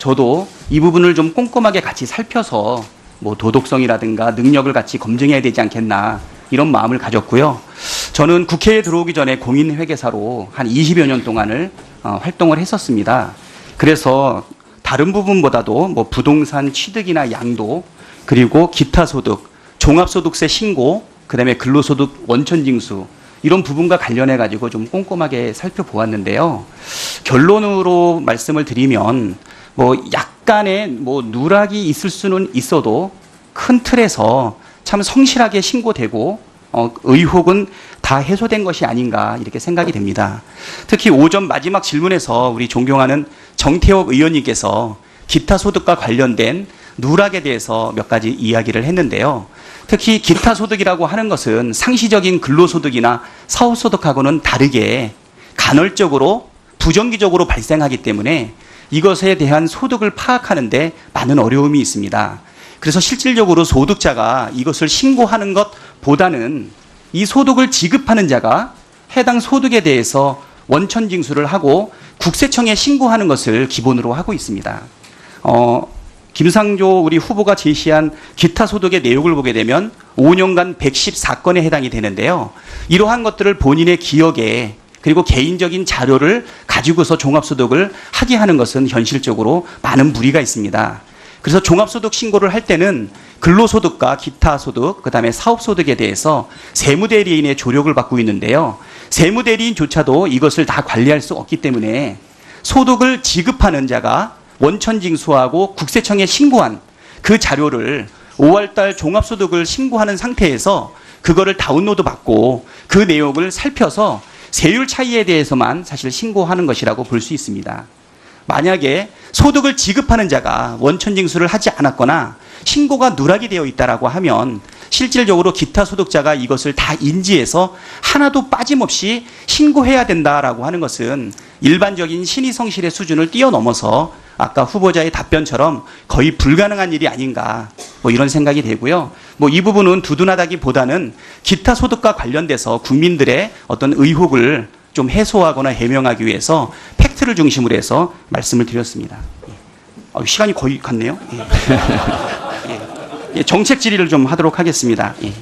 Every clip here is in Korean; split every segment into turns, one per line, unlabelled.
저도 이 부분을 좀 꼼꼼하게 같이 살펴서 뭐 도덕성이라든가 능력을 같이 검증해야 되지 않겠나 이런 마음을 가졌고요. 저는 국회에 들어오기 전에 공인회계사로 한 20여 년 동안을 어, 활동을 했었습니다. 그래서 다른 부분보다도 뭐 부동산 취득이나 양도 그리고 기타 소득, 종합소득세 신고, 그다음에 근로소득 원천징수 이런 부분과 관련해 가지고 좀 꼼꼼하게 살펴보았는데요. 결론으로 말씀을 드리면 뭐 약간의 뭐 누락이 있을 수는 있어도 큰 틀에서 참 성실하게 신고되고 어, 의혹은 다 해소된 것이 아닌가 이렇게 생각이 됩니다. 특히 오전 마지막 질문에서 우리 존경하는 정태욱 의원님께서 기타 소득과 관련된 누락에 대해서 몇 가지 이야기를 했는데요. 특히 기타 소득이라고 하는 것은 상시적인 근로소득이나 사업소득하고는 다르게 간헐적으로 부정기적으로 발생하기 때문에 이것에 대한 소득을 파악하는데 많은 어려움이 있습니다. 그래서 실질적으로 소득자가 이것을 신고하는 것보다는 이 소득을 지급하는 자가 해당 소득에 대해서 원천 징수를 하고 국세청에 신고하는 것을 기본으로 하고 있습니다. 어, 김상조 우리 후보가 제시한 기타 소득의 내용을 보게 되면 5년간 114건에 해당이 되는데요. 이러한 것들을 본인의 기억에 그리고 개인적인 자료를 가지고서 종합소득을 하게 하는 것은 현실적으로 많은 무리가 있습니다. 그래서 종합소득 신고를 할 때는 근로소득과 기타 소득, 그 다음에 사업소득에 대해서 세무대리인의 조력을 받고 있는데요. 세무대리인조차도 이것을 다 관리할 수 없기 때문에 소득을 지급하는 자가 원천징수하고 국세청에 신고한 그 자료를 5월달 종합소득을 신고하는 상태에서 그거를 다운로드 받고 그 내용을 살펴서 세율 차이에 대해서만 사실 신고하는 것이라고 볼 수 있습니다. 만약에 소득을 지급하는 자가 원천징수를 하지 않았거나 신고가 누락이 되어 있다라고 하면 실질적으로 기타 소득자가 이것을 다 인지해서 하나도 빠짐없이 신고해야 된다라고 하는 것은 일반적인 신의 성실의 수준을 뛰어넘어서 아까 후보자의 답변처럼 거의 불가능한 일이 아닌가 뭐 이런 생각이 되고요. 뭐 이 부분은 두둔하다기보다는 기타 소득과 관련돼서 국민들의 어떤 의혹을 좀 해소하거나 해명하기 위해서 팩트를 중심으로 해서 말씀을 드렸습니다. 예. 어, 시간이 거의 갔네요. 예. 예. 예, 정책 질의를 좀 하도록 하겠습니다. 예.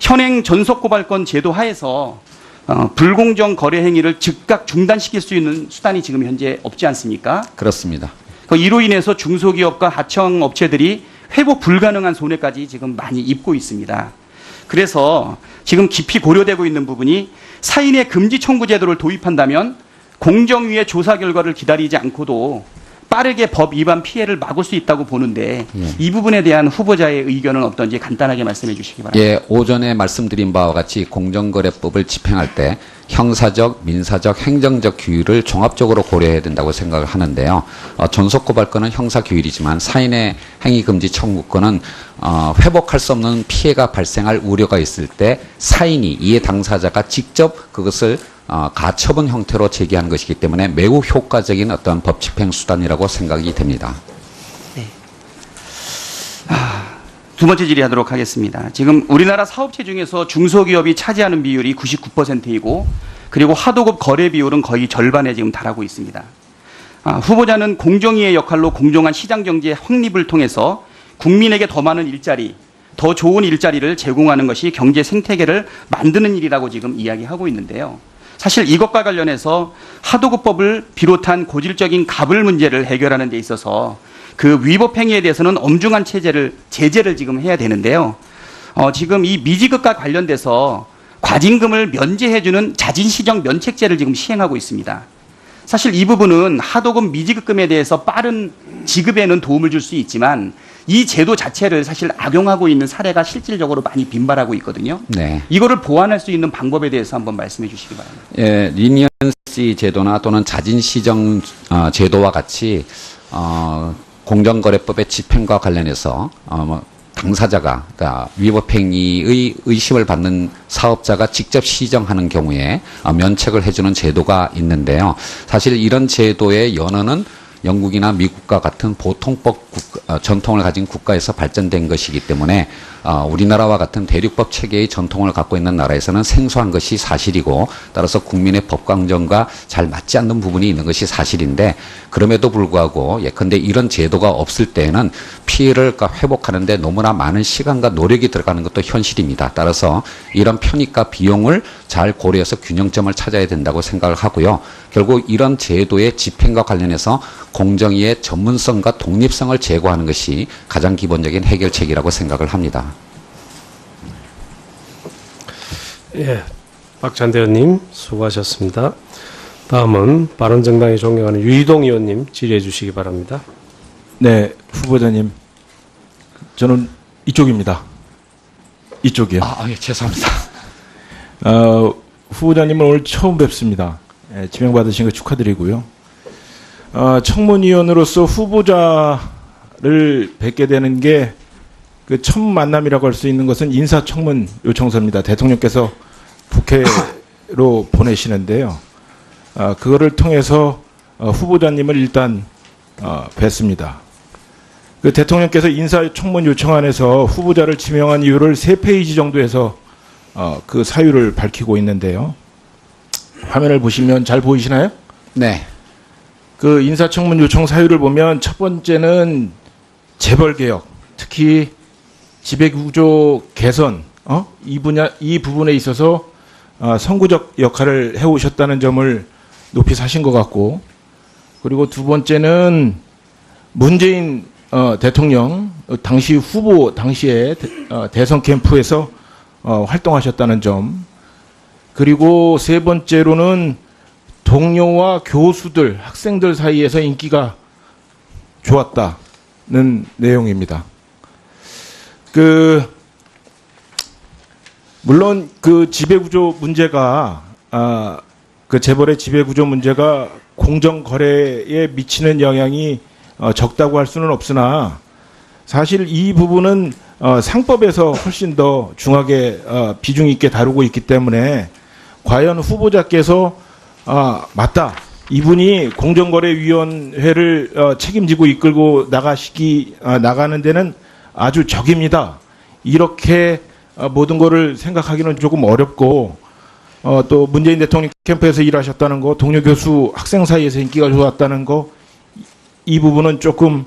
현행 전속 고발권 제도 하에서 어, 불공정 거래 행위를 즉각 중단시킬 수 있는 수단이 지금 현재 없지 않습니까?
그렇습니다.
그 이로 인해서 중소기업과 하청 업체들이 회복 불가능한 손해까지 지금 많이 입고 있습니다. 그래서 지금 깊이 고려되고 있는 부분이 사인의 금지 청구 제도를 도입한다면 공정위의 조사 결과를 기다리지 않고도 빠르게 법 위반 피해를 막을 수 있다고 보는데
예.
이 부분에 대한 후보자의 의견은 어떤지 간단하게 말씀해 주시기 바랍니다.
예, 오전에 말씀드린 바와 같이 공정거래법을 집행할 때 형사적, 민사적, 행정적 규율을 종합적으로 고려해야 된다고 생각을 하는데요. 어, 전속고발권은 형사 규율이지만 사인의 행위금지 청구권은 어, 회복할 수 없는 피해가 발생할 우려가 있을 때 사인이 이해 당사자가 직접 그것을 어, 가처분 형태로 제기하는 것이기 때문에 매우 효과적인 어떤 법 집행 수단이라고 생각이 됩니다.
두 번째 질의하도록 하겠습니다. 지금 우리나라 사업체 중에서 중소기업이 차지하는 비율이 99%이고 그리고 하도급 거래 비율은 거의 절반에 지금 달하고 있습니다. 아, 후보자는 공정위의 역할로 공정한 시장 경제 확립을 통해서 국민에게 더 많은 일자리, 더 좋은 일자리를 제공하는 것이 경제 생태계를 만드는 일이라고 지금 이야기하고 있는데요. 사실 이것과 관련해서 하도급법을 비롯한 고질적인 가불 문제를 해결하는 데 있어서 그 위법 행위에 대해서는 엄중한 체제를 제재를 지금 해야 되는데요. 어, 지금 이 미지급과 관련돼서 과징금을 면제해주는 자진시정 면책제를 지금 시행하고 있습니다. 사실 이 부분은 하도급 미지급금에 대해서 빠른 지급에는 도움을 줄 수 있지만 이 제도 자체를 사실 악용하고 있는 사례가 실질적으로 많이 빈발하고 있거든요.
네.
이거를 보완할 수 있는 방법에 대해서 한번 말씀해 주시기 바랍니다.
예, 리니언시 제도나 또는 자진 시정 어, 제도와 같이 어, 공정거래법의 집행과 관련해서 어, 뭐 당사자가 그러니까 위법행위의 의심을 받는 사업자가 직접 시정하는 경우에 어, 면책을 해주는 제도가 있는데요. 사실 이런 제도의 연원은 영국이나 미국과 같은 보통법 국- 어, 전통을 가진 국가에서 발전된 것이기 때문에 어, 우리나라와 같은 대륙법 체계의 전통을 갖고 있는 나라에서는 생소한 것이 사실이고 따라서 국민의 법강정과 잘 맞지 않는 부분이 있는 것이 사실인데 그럼에도 불구하고 예컨대 이런 제도가 없을 때에는 피해를 가- 회복하는데 너무나 많은 시간과 노력이 들어가는 것도 현실입니다. 따라서 이런 편익과 비용을 잘 고려해서 균형점을 찾아야 된다고 생각을 하고요. 결국 이런 제도의 집행과 관련해서 공정위의 전문성과 독립성을 제고하는 것이 가장 기본적인 해결책이라고 생각을 합니다.
예, 박찬대 의원님 수고하셨습니다. 다음은 바른정당이 존경하는 유이동 의원님 질의해 주시기 바랍니다.
네, 후보자님. 저는 이쪽입니다. 이쪽이요.
아, 예, 죄송합니다.
어, 후보자님을 오늘 처음 뵙습니다. 예, 지명받으신 거 축하드리고요. 어, 청문위원으로서 후보자를 뵙게 되는 게 그 첫 만남이라고 할 수 있는 것은 인사청문 요청서입니다. 대통령께서 국회로 보내시는데요. 어, 그거를 통해서 어, 후보자님을 일단 어, 뵙습니다. 그 대통령께서 인사청문 요청안에서 후보자를 지명한 이유를 세 페이지 정도에서 어, 그 사유를 밝히고 있는데요. 화면을 보시면 잘 보이시나요?
네.
그 인사청문 요청 사유를 보면 첫 번째는 재벌 개혁, 특히 지배구조 개선, 어? 이 분야 이 부분에 있어서 어, 선구적 역할을 해오셨다는 점을 높이 사신 것 같고, 그리고 두 번째는 문재인 어, 대통령 어, 당시 후보 당시에 대, 어, 대선 캠프에서 어, 활동하셨다는 점, 그리고 세 번째로는 동료와 교수들, 학생들 사이에서 인기가 좋았다는 내용입니다. 그 물론 그 지배구조 문제가 아, 그 재벌의 지배구조 문제가 공정 거래에 미치는 영향이 어, 적다고 할 수는 없으나 사실 이 부분은 어, 상법에서 훨씬 더 중하게 어, 비중 있게 다루고 있기 때문에 과연 후보자께서 아 맞다 이분이 공정거래위원회를 어, 책임지고 이끌고 나가시기 아, 나가는 데는 아주 적입니다. 이렇게 어, 모든 거를 생각하기는 조금 어렵고 어, 또 문재인 대통령 캠프에서 일하셨다는 거, 동료 교수 학생 사이에서 인기가 좋았다는 거, 이 부분은 조금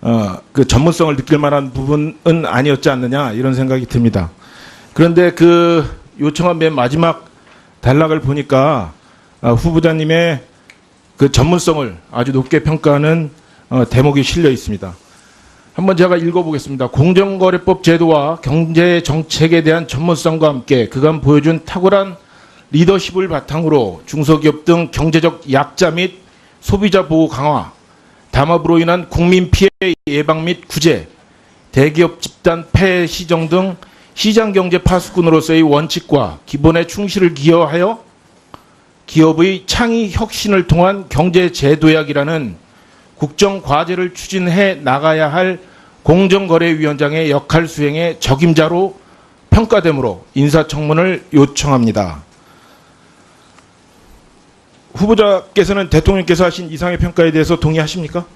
어, 그 전문성을 느낄 만한 부분은 아니었지 않느냐 이런 생각이 듭니다. 그런데 그 요청한 맨 마지막 단락을 보니까 아, 후보자님의 그 전문성을 아주 높게 평가하는 어, 대목이 실려 있습니다. 한번 제가 읽어보겠습니다. 공정거래법 제도와 경제 정책에 대한 전문성과 함께 그간 보여준 탁월한 리더십을 바탕으로 중소기업 등 경제적 약자 및 소비자 보호 강화, 담합으로 인한 국민 피해 예방 및 구제, 대기업 집단 폐해 시정 등 시장 경제 파수꾼으로서의 원칙과 기본에 충실을 기여하여 기업의 창의 혁신을 통한 경제 제도약이라는 국정 과제를 추진해 나가야 할 공정거래위원장의 역할 수행의 적임자로 평가되므로 인사청문을 요청합니다. 후보자께서는 대통령께서 하신 이상의 평가에 대해서 동의하십니까?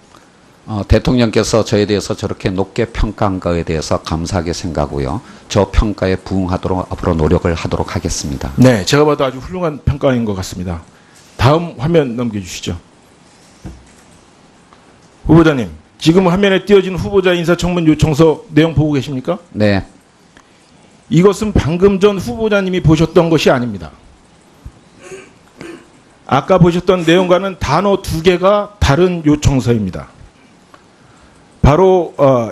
어, 대통령께서 저에 대해서 저렇게 높게 평가한 거에 대해서 감사하게 생각하고요. 저 평가에 부응하도록 앞으로 노력을 하도록 하겠습니다.
네, 제가 봐도 아주 훌륭한 평가인 것 같습니다. 다음 화면 넘겨주시죠. 후보자님, 지금 화면에 띄어진 후보자 인사청문 요청서 내용 보고 계십니까?
네,
이것은 방금 전 후보자님이 보셨던 것이 아닙니다. 아까 보셨던 내용과는 단어 두 개가 다른 요청서입니다. 바로 어,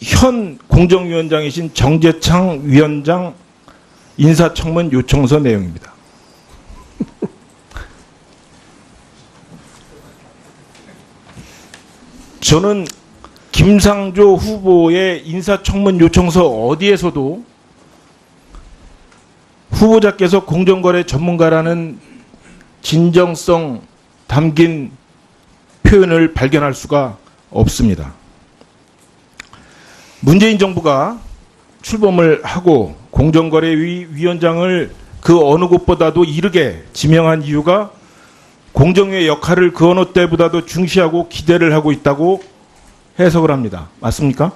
현 공정위원장이신 정재창 위원장 인사청문 요청서 내용입니다. 저는 김상조 후보의 인사청문 요청서 어디에서도 후보자께서 공정거래 전문가라는 진정성 담긴 표현을 발견할 수가 없습니다. 문재인 정부가 출범을 하고 공정거래위 위원장을 그 어느 곳보다도 이르게 지명한 이유가 공정위의 역할을 그 어느 때보다도 중시하고 기대를 하고 있다고 해석을 합니다. 맞습니까?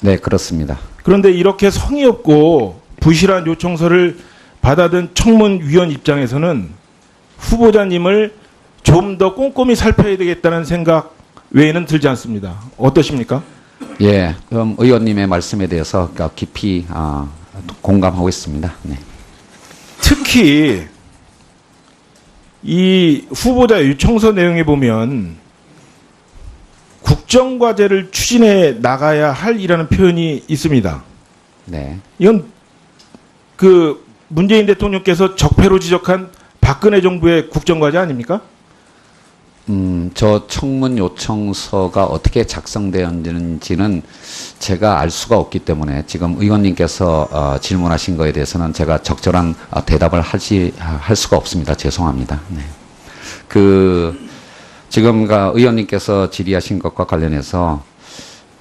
네, 그렇습니다.
그런데 이렇게 성의 없고 부실한 요청서를 받아든 청문위원 입장에서는 후보자님을 좀 더 꼼꼼히 살펴야 되겠다는 생각 외에는 들지 않습니다. 어떠십니까?
예, 그럼 의원님의 말씀에 대해서 깊이 아, 공감하고 있습니다. 네.
특히 이 후보자 요청서 내용에 보면 국정과제를 추진해 나가야 할 이라는 표현이 있습니다.
네.
이건 그 문재인 대통령께서 적폐로 지적한 박근혜 정부의 국정과제 아닙니까?
음, 저 청문 요청서가 어떻게 작성되었는지는 제가 알 수가 없기 때문에 지금 의원님께서 어, 질문하신 거에 대해서는 제가 적절한 어, 대답을 하지 할 수가 없습니다. 죄송합니다. 네. 그 지금 그 의원님께서 질의하신 것과 관련해서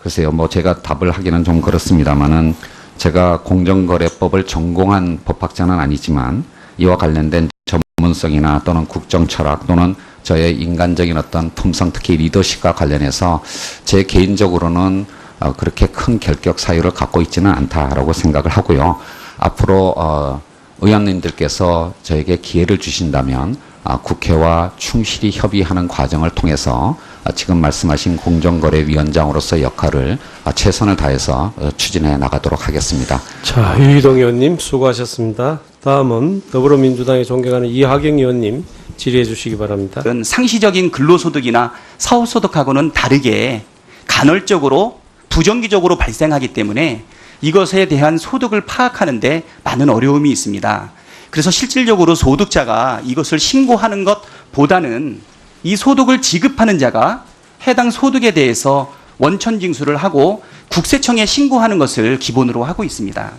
글쎄요, 뭐 제가 답을 하기는 좀 그렇습니다만은 제가 공정거래법을 전공한 법학자는 아니지만 이와 관련된 전문성이나 또는 국정 철학 또는 저의 인간적인 어떤 품성 특히 리더십과 관련해서 제 개인적으로는 어, 그렇게 큰 결격 사유를 갖고 있지는 않다라고 생각을 하고요. 앞으로 어, 의원님들께서 저에게 기회를 주신다면 아, 국회와 충실히 협의하는 과정을 통해서 아, 지금 말씀하신 공정거래위원장으로서 역할을 아, 최선을 다해서 어, 추진해 나가도록 하겠습니다.
자, 유희동 의원님 수고하셨습니다. 다음은 더불어민주당의 존경하는 이하경 의원님 질의해 주시기 바랍니다.
상시적인 근로소득이나 사업소득하고는 다르게 간헐적으로 부정기적으로 발생하기 때문에 이것에 대한 소득을 파악하는데 많은 어려움이 있습니다. 그래서 실질적으로 소득자가 이것을 신고하는 것보다는 이 소득을 지급하는 자가 해당 소득에 대해서 원천 징수를 하고 국세청에 신고하는 것을 기본으로 하고 있습니다.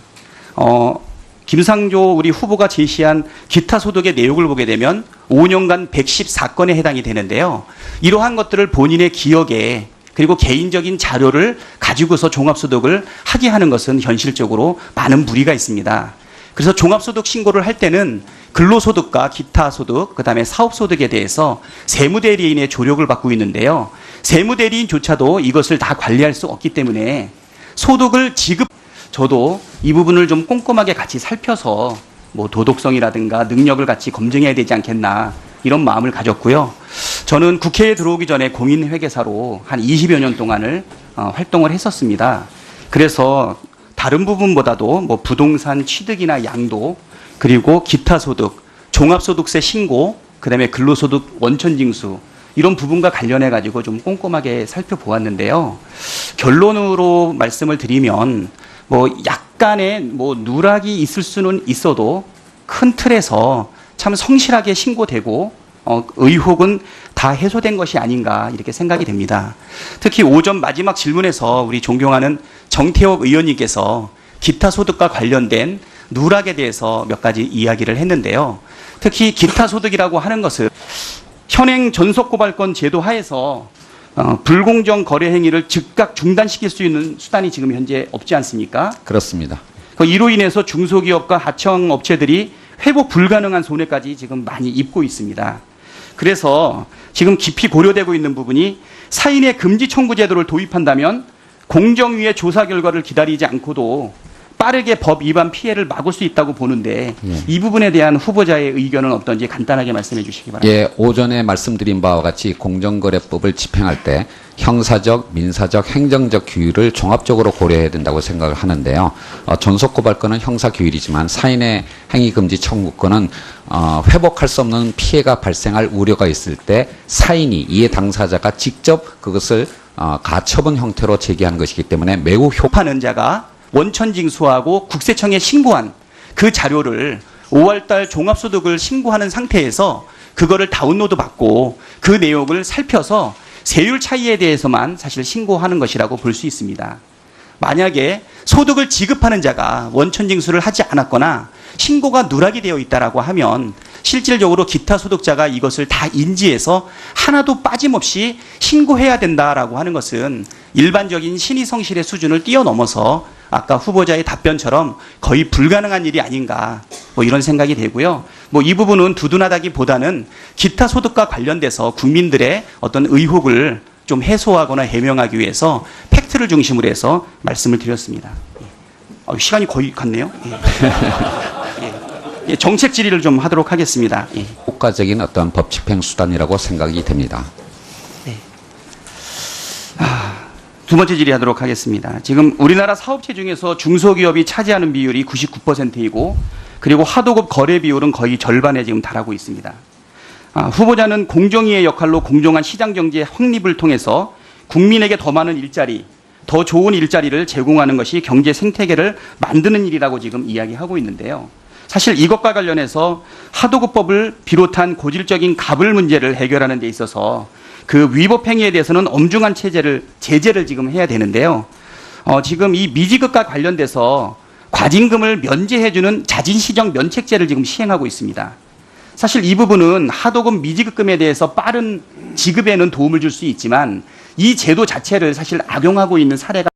어, 김상조 우리 후보가 제시한 기타 소득의 내용을 보게 되면 5년간 114건에 해당이 되는데요. 이러한 것들을 본인의 기억에 그리고 개인적인 자료를 가지고서 종합소득을 하게 하는 것은 현실적으로 많은 무리가 있습니다. 그래서 종합소득 신고를 할 때는 근로소득과 기타 소득, 그 다음에 사업소득에 대해서 세무대리인의 조력을 받고 있는데요. 세무대리인조차도 이것을 다 관리할 수 없기 때문에 소득을 지급, 저도 이 부분을 좀 꼼꼼하게 같이 살펴서 뭐 도덕성이라든가 능력을 같이 검증해야 되지 않겠나 이런 마음을 가졌고요. 저는 국회에 들어오기 전에 공인회계사로 한 20여 년 동안을 어, 활동을 했었습니다. 그래서 다른 부분보다도 뭐 부동산 취득이나 양도 그리고 기타 소득, 종합소득세 신고, 그다음에 근로소득 원천징수 이런 부분과 관련해 가지고 좀 꼼꼼하게 살펴보았는데요. 결론으로 말씀을 드리면 뭐 약간의 뭐 누락이 있을 수는 있어도 큰 틀에서 참 성실하게 신고되고 어, 의혹은 다 해소된 것이 아닌가 이렇게 생각이 됩니다. 특히 오전 마지막 질문에서 우리 존경하는 정태욱 의원님께서 기타 소득과 관련된 누락에 대해서 몇 가지 이야기를 했는데요. 특히 기타 소득이라고 하는 것은 현행 전속고발권 제도 하에서 어, 불공정 거래 행위를 즉각 중단시킬 수 있는 수단이 지금 현재 없지 않습니까?
그렇습니다.
그 이로 인해서 중소기업과 하청 업체들이 회복 불가능한 손해까지 지금 많이 입고 있습니다. 그래서 지금 깊이 고려되고 있는 부분이 사인의 금지 청구 제도를 도입한다면 공정위의 조사 결과를 기다리지 않고도 빠르게 법 위반 피해를 막을 수 있다고 보는데
예.
이 부분에 대한 후보자의 의견은 어떤지 간단하게 말씀해 주시기 바랍니다.
예, 오전에 말씀드린 바와 같이 공정거래법을 집행할 때 형사적, 민사적, 행정적 규율을 종합적으로 고려해야 된다고 생각을 하는데요. 어, 전속고발권은 형사 규율이지만 사인의 행위금지 청구권은 어, 회복할 수 없는 피해가 발생할 우려가 있을 때 사인이 이해 당사자가 직접 그것을 어, 가처분 형태로 제기하는 것이기 때문에 매우 효
파는 자가 원천 징수하고 국세청에 신고한 그 자료를 5월달 종합소득을 신고하는 상태에서 그거를 다운로드 받고 그 내용을 살펴서 세율 차이에 대해서만 사실 신고하는 것이라고 볼 수 있습니다. 만약에 소득을 지급하는 자가 원천 징수를 하지 않았거나 신고가 누락이 되어 있다라고 하면 실질적으로 기타 소득자가 이것을 다 인지해서 하나도 빠짐없이 신고해야 된다라고 하는 것은 일반적인 신의 성실의 수준을 뛰어넘어서 아까 후보자의 답변처럼 거의 불가능한 일이 아닌가 뭐 이런 생각이 되고요. 뭐 이 부분은 두둔하다기보다는 기타 소득과 관련돼서 국민들의 어떤 의혹을 좀 해소하거나 해명하기 위해서 팩트를 중심으로 해서 말씀을 드렸습니다. 예. 아, 시간이 거의 갔네요. 예. 예. 예, 정책 질의를 좀 하도록 하겠습니다. 예.
효과적인 어떤 법 집행 수단이라고 생각이 됩니다.
두 번째 질의하도록 하겠습니다. 지금 우리나라 사업체 중에서 중소기업이 차지하는 비율이 99%이고 그리고 하도급 거래 비율은 거의 절반에 지금 달하고 있습니다. 아, 후보자는 공정위의 역할로 공정한 시장 경제 확립을 통해서 국민에게 더 많은 일자리, 더 좋은 일자리를 제공하는 것이 경제 생태계를 만드는 일이라고 지금 이야기하고 있는데요. 사실 이것과 관련해서 하도급법을 비롯한 고질적인 가불 문제를 해결하는 데 있어서 그 위법 행위에 대해서는 엄중한 체제를 제재를 지금 해야 되는데요. 어, 지금 이 미지급과 관련돼서 과징금을 면제해주는 자진시정 면책제를 지금 시행하고 있습니다. 사실 이 부분은 하도급 미지급금에 대해서 빠른 지급에는 도움을 줄 수 있지만 이 제도 자체를 사실 악용하고 있는 사례가